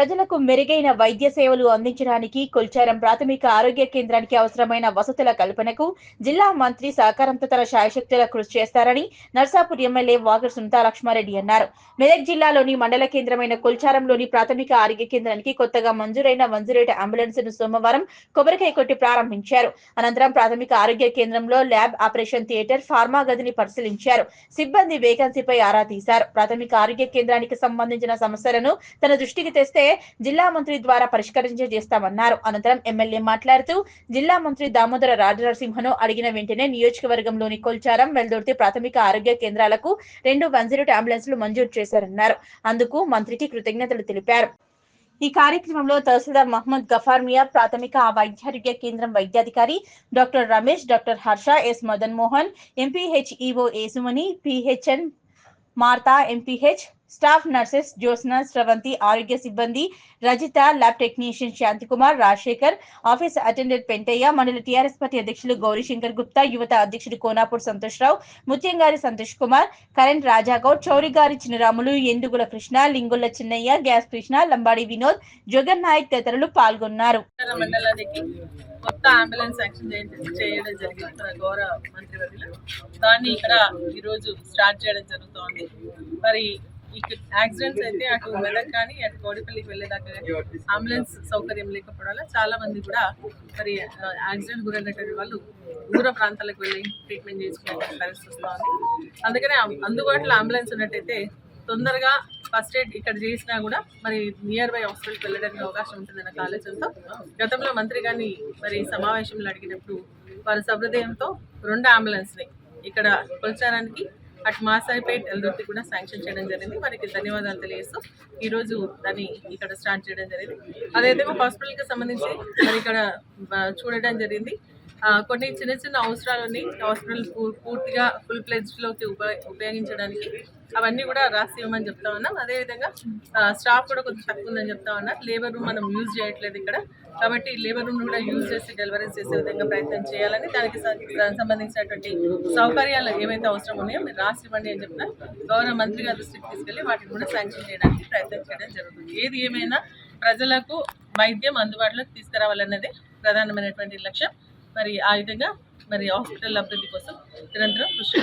ప్రజలకు మెరుగైన వైద్య సేవలు అందించడానికి కొల్చారం ప్రాథమిక ఆరోగ్య కేంద్రానికి అవసరమైన వసతుల కల్పనకు జిల్లా మంత్రి సహకారంతో తన శాయశక్తుల కృషి చేస్తారని నర్సాపూర్ ఎమ్మెల్యే వాగర్ సునీతా లక్ష్మారెడ్డి అన్నారు. మెదక్ జిల్లాలోని మండల కేంద్రమైన కొల్చారంలోని ప్రాథమిక ఆరోగ్య కేంద్రానికి కొత్తగా మంజూరైన మంజూరేట అంబులెన్స్ను సోమవారం కొబ్బరికాయ కొట్టి ప్రారంభించారు. అనంతరం ప్రాథమిక ఆరోగ్య కేంద్రంలో ల్యాబ్ ఆపరేషన్ థియేటర్ ఫార్మా గదిని పరిశీలించారు. సిబ్బంది వేకెన్సీపై ఆరా తీశారు. ప్రాథమిక ఆరోగ్య కేంద్రానికి సంబంధించిన సమస్యలను తన దృష్టికి తెస్తే జిల్లా మంత్రి ద్వారా పరిష్కరించే చేస్తామన్నారు. అనంతరం ఎమ్మెల్యే మాట్లాడుతూ జిల్లా మంత్రి దామోదర రాజనరసింహను అడిగిన వెంటనే నియోజకవర్గంలోని కొల్చారం వెల్దుర్తి ప్రాథమిక ఆరోగ్య కేంద్రాలకు రెండు వన్ జీరో అంబులెన్స్లు మంజూరు చేశారన్నారు. అందుకు మంత్రికి కృతజ్ఞతలు తెలిపారు. ఈ కార్యక్రమంలో తహసీల్దార్ మహమ్మద్ గఫార్ మియా ప్రాథమిక వైద్యారోగ్య కేంద్రం వైద్యాధికారి doctor Ramesh doctor Harsha S Madan Mohan MPHEO Yesumani PHN Martha MPH staff nurses Jyothsna Sravanthi ఆరోగ్య సిబ్బంది Rajitha lab technician Shanthikumar Rajasekhar office attendant Pentaiah మండల టీఆర్ఎస్ పార్టీ అధ్యక్షులు గౌరీశంకర్ గుప్తా యువత అధ్యక్షుడు కోనాపూర్ సంతోష్ రావు ముత్యంగారి సంతోష్ కుమార్ కరెంట్ రాజాగౌడ్ చౌరిగారి చిన్నరాములు ఎందుగుల కృష్ణ లింగుల చిన్నయ్య గ్యాస్ కృష్ణ లంబాడి వినోద్ జగన్ నాయక్ తదితరులు పాల్గొన్నారు. కొత్త అంబులెన్స్ యాక్షన్ చేయడం జరిగింది మన గౌరవ మంత్రివర్యులు. దాన్ని ఇక్కడ ఈరోజు స్టార్ట్ చేయడం జరుగుతోంది. మరి యాక్సిడెంట్స్ అయితే అటు మెదక్ కానీ అటు కోడిపల్లికి వెళ్ళేదాకా అంబులెన్స్ సౌకర్యం లేకపోవడం వల్ల చాలా మంది కూడా మరి యాక్సిడెంట్ గురైనటువంటి వాళ్ళు దూర ప్రాంతాలకు వెళ్ళి ట్రీట్మెంట్ చేసుకునే పరిస్థితి వస్తుంది అందుకనే అందుబాటులో అంబులెన్స్ ఉన్నట్టయితే తొందరగా ఫస్ట్ ఎయిడ్ ఇక్కడ చేసినా కూడా మరి నియర్ బై హాస్పిటల్కి వెళ్ళడానికి అవకాశం ఉంటుందన్న ఆలోచనతో గతంలో మంత్రి గారిని మరి సమావేశంలో అడిగినప్పుడు వారి సహృదయంతో రెండు అంబులెన్స్ని ఇక్కడ కొల్చారానికి అటు మాసాయిపేట్ ఎల్దొర్తి కూడా శాంక్షన్ చేయడం జరిగింది. వారికి ధన్యవాదాలు తెలియజేస్తూ ఈరోజు దాన్ని ఇక్కడ స్టార్ట్ చేయడం జరిగింది. అదేవిధంగా హాస్పిటల్కి సంబంధించి మరి ఇక్కడ చూడడం జరిగింది. కొన్ని చిన్న చిన్న అవసరాలని హాస్పిటల్ పూర్తిగా ఫుల్ ప్లెజ్లోకి ఉప ఉపయోగించడానికి అవన్నీ కూడా రాసి ఇవ్వమని చెప్తా ఉన్నాం. అదేవిధంగా స్టాఫ్ కూడా కొంచెం తక్కువ ఉందని చెప్తా ఉన్నారు. లేబర్ రూమ్ మనం యూజ్ చేయట్లేదు ఇక్కడ. కాబట్టి లేబర్ రూమ్ కూడా యూజ్ చేసి డెలివరీస్ చేసే విధంగా ప్రయత్నం చేయాలని దానికి దానికి సంబంధించినటువంటి సౌకర్యాలు ఏవైతే అవసరం ఉన్నాయో మీరు రాసి ఇవ్వండి అని చెప్పిన గౌరవ మంత్రి గారి దృష్టికి తీసుకెళ్ళి వాటిని కూడా శాంక్షన్ చేయడానికి ప్రయత్నం చేయడం జరుగుతుంది. ఏది ఏమైనా ప్రజలకు వైద్యం అందుబాటులోకి తీసుకురావాలన్నదే ప్రధానమైనటువంటి లక్ష్యం. మరి ఆ విధంగా మరి హాస్పిటల్ అభివృద్ధి కోసం నిరంతరం కృషి